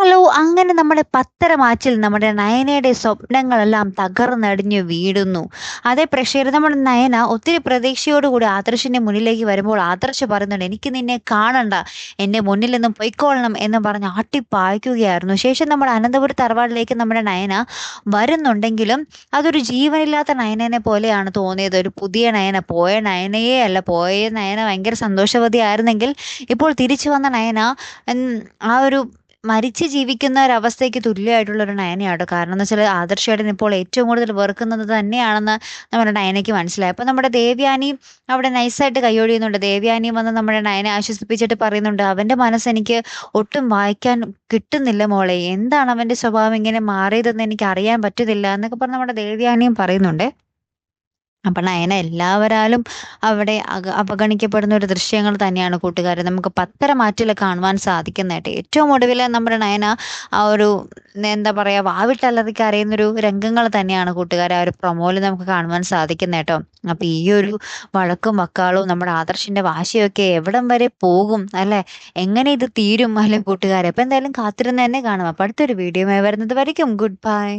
Hello അങ്ങനെ നമ്മുടെ പത്തര മാച്ചിൽ നമ്മുടെ നയനയുടെ സ്വപ്നങ്ങളെല്ലാം തകർന്നടിഞ്ഞ് വീടുന്നു അതേ പ്രഷേർ നമ്മുടെ നയന ഒത്തിരി പ്രതീക്ഷയോടുകൂടി ആദർശിന്റെ മുന്നിലേക്ക് വരുമ്പോൾ ആദർശ് പറയുന്നുണ്ട് എനിക്ക് നിന്നെ കാണണ്ട എന്റെ മുന്നിൽ നിന്നും പൊയ്ക്കൊള്ളണം എന്ന് പറഞ്ഞ് ആട്ടിപ്പായ്ക്കുകയായിരുന്നു ശേഷം നമ്മുടെ അനന്തപുരം തറവാടിലേക്ക് നമ്മുടെ നയന വരുന്നുണ്ടെങ്കിലും അതൊരു ജീവനില്ലാത്ത നയനനെ പോലെയാണ് തോന്നിയത്. ഒരു പുതിയ നയന പോയ നയനയെ അല്ല പോയ നയന ഭയങ്കര സന്തോഷവതിയായിരുന്നെങ്കിൽ ഇപ്പോൾ തിരിച്ചു വന്ന നയന ആ ഒരു മരിച്ച് ജീവിക്കുന്ന ഒരവസ്ഥയ്ക്ക് തുല്യമായിട്ടുള്ള ഒരു നയനയാണ് കാരണം എന്ന് വെച്ചാൽ ആദർശേട്ടൻ ഇപ്പോൾ ഏറ്റവും കൂടുതൽ വെറുക്കുന്നത് തന്നെയാണെന്ന് നമ്മുടെ നയനയ്ക്ക് മനസ്സിലായി. അപ്പോൾ നമ്മുടെ ദേവ്യാനിയും അവിടെ നൈസായിട്ട് കൈയൊഴിയുന്നുണ്ട് ദേവ്യാനിയും വന്ന് നമ്മുടെ നയനെ ആശ്വസിപ്പിച്ചിട്ട് പറയുന്നുണ്ട് അവന്റെ മനസ്സ് എനിക്ക് ഒട്ടും വായിക്കാൻ കിട്ടുന്നില്ല മോളെ. എന്താണ് അവന്റെ സ്വഭാവം ഇങ്ങനെ മാറിയതെന്ന് എനിക്ക് അറിയാൻ പറ്റുന്നില്ല എന്നൊക്കെ പറഞ്ഞ് നമ്മുടെ ദേവ്യാനിയും പറയുന്നുണ്ട്. അപ്പം നയന എല്ലാവരാലും അവിടെ അവഗണിക്കപ്പെടുന്ന ഒരു ദൃശ്യങ്ങൾ തന്നെയാണ് കൂട്ടുകാരെ. നമുക്ക് പത്തര മാറ്റിൽ കാണുവാൻ സാധിക്കുന്നതായിട്ട്. ഏറ്റവും ഒടുവിൽ നമ്മുടെ നയന ആ ഒരു എന്താ പറയുക വാവിട്ടലറി കരയുന്നൊരു രംഗങ്ങൾ തന്നെയാണ് കൂട്ടുകാരെ. ആ ഒരു പ്രൊമോയിൽ നമുക്ക് കാണുവാൻ സാധിക്കുന്നേട്ടോ അപ്പം ഈ ഒരു വഴക്കും വക്കാളും നമ്മുടെ ആദർശിന്റെ വാശിയൊക്കെ എവിടം വരെ പോകും അല്ലേ? എങ്ങനെ ഇത് തീരും അല്ലെ കൂട്ടുകാരെ? അപ്പം എന്തായാലും കാത്തിരുന്ന് തന്നെ കാണാം. അപ്പം അടുത്തൊരു വീഡിയോ വരുന്നത് വരയ്ക്കും. Good bye.